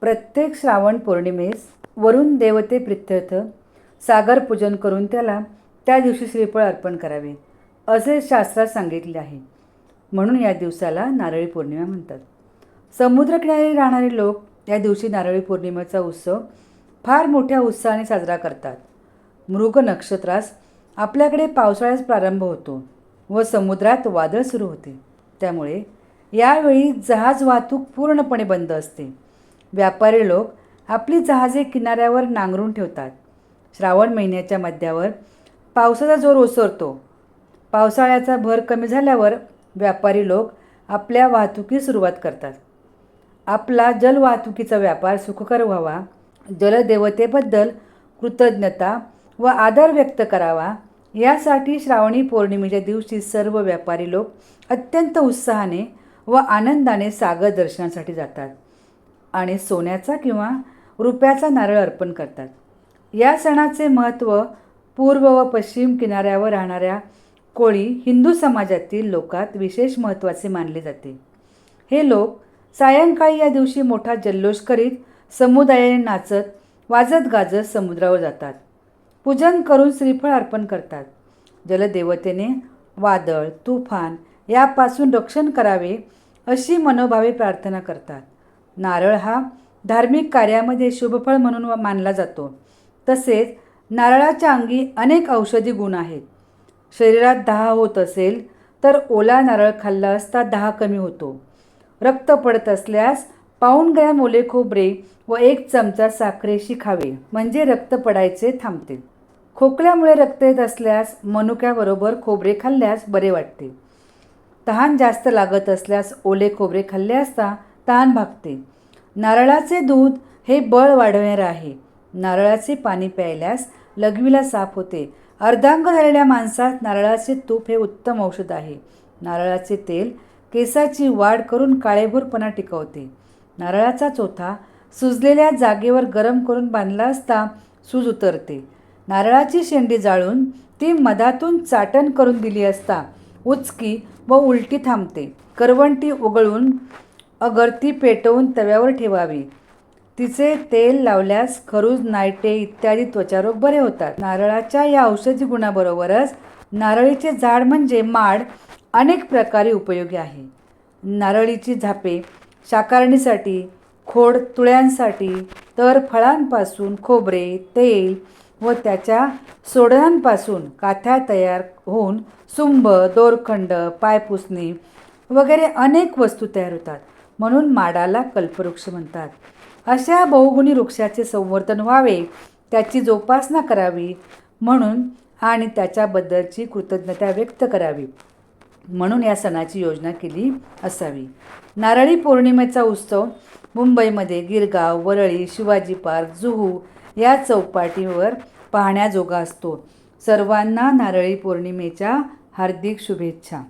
प्रत्येक श्रावण पौर्णिमेस वरुण देवते प्रित्यर्थ सागर पूजन करून त्याला त्या दिवशी श्रीफळ अर्पण करावे असे शास्त्रात सांगितले आहे. म्हणून या दिवसाला नारळी पौर्णिमा म्हणतात. समुद्रकिनारी राहणारे लोक या दिवशी नारळी पौर्णिमेचा उत्सव फार मोठ्या उत्साहाने साजरा करतात. मृग नक्षत्रास आपल्याकडे पावसाळ्यास प्रारंभ होतो व समुद्रात वादळ सुरू होते. त्यामुळे यावेळी जहाज वाहतूक पूर्णपणे बंद असते. व्यापारी लोक आपली जहाजे किनाऱ्यावर नांगरून ठेवतात. श्रावण महिन्याच्या मध्यावर पावसाचा जोर ओसरतो. पावसाळ्याचा भर कमी झाल्यावर व्यापारी लोक आपल्या वाहतुकीस सुरुवात करतात. आपला जलवाहतुकीचा व्यापार सुखकर व्हावा जलदेवतेबद्दल कृतज्ञता व आदर व्यक्त करावा यासाठी श्रावणी पौर्णिमेच्या दिवशी सर्व व्यापारी लोक अत्यंत उत्साहाने व आनंदाने सागर दर्शनासाठी जातात. आणि सोन्याचा किंवा रुपयाचा नारळ अर्पण करतात. या सणाचे महत्त्व पूर्व व पश्चिम किनाऱ्यावर राहणाऱ्या कोळी हिंदू समाजातील लोकात विशेष महत्त्वाचे मानले जाते. हे लोक सायंकाळी या दिवशी मोठा जल्लोष करीत समुदायाने नाचत वाजत गाजत समुद्रावर जातात. पूजन करून श्रीफळ अर्पण करतात. जलदेवतेने वादळ तुफान यापासून रक्षण करावे अशी मनोभावे प्रार्थना करतात. नारळ हा धार्मिक कार्यामध्ये शुभफळ म्हणून मानला जातो. तसेच नारळाच्या अंगी अनेक औषधी गुण आहेत. शरीरात दहा होत असेल तर ओला नारळ खाल्ला असता दहा कमी होतो. रक्त पडत असल्यास पाऊण ग्रॅम ओले खोबरे व एक चमचा साखरेशी खावे म्हणजे रक्त पडायचे थांबते. खोकल्यामुळे रक्त येत असल्यास मनुक्याबरोबर खोबरे खाल्ल्यास बरे वाटते. तहान जास्त लागत असल्यास ओले खोबरे खाल्ले असता ताण भागते. नारळाचे दूध हे बळ वाढवणारे आहे. नारळाचे पाणी प्यायल्यास लघवीला साफ होते. अर्धांग झालेल्या माणसात नारळाचे तूप हे उत्तम औषध आहे. नारळाचे तेल केसाची वाढ करून काळेभोरपणा टिकवते. नारळाचा चोथा सुजलेल्या जागेवर गरम करून बांधला असता सूज उतरते. नारळाची शेंडी जाळून ती मधातून चाटण करून दिली असता उचकी व उलटी थांबते. करवंटी उगळून अगरती पेटवून तव्यावर ठेवावी. तिचे तेल लावल्यास खरूज नायटे इत्यादी त्वचारोग बरे होतात. नारळाच्या या औषधी गुणाबरोबरच नारळीचे झाड म्हणजे माड अनेक प्रकारे उपयोगी आहे. नारळीची झापे शाकारणीसाठी खोड तुळ्यांसाठी तर फळांपासून खोबरे तेल व त्याच्या सोडणांपासून काथ्या तयार होऊन सुंभ दोरखंड पायपुसणी वगैरे अनेक वस्तू तयार होतात. म्हणून माडाला कल्पवृक्ष म्हणतात. अशा बहुगुणी वृक्षाचे संवर्धन व्हावे त्याची जोपासना करावी म्हणून आणि त्याच्याबद्दलची कृतज्ञता व्यक्त करावी म्हणून या सणाची योजना केली असावी. नारळी पौर्णिमेचा उत्सव मुंबईमध्ये गिरगाव वरळी शिवाजी पार्क जुहू या चौपाटीवर पाहण्याजोगा असतो. सर्वांना नारळी पौर्णिमेच्या हार्दिक शुभेच्छा.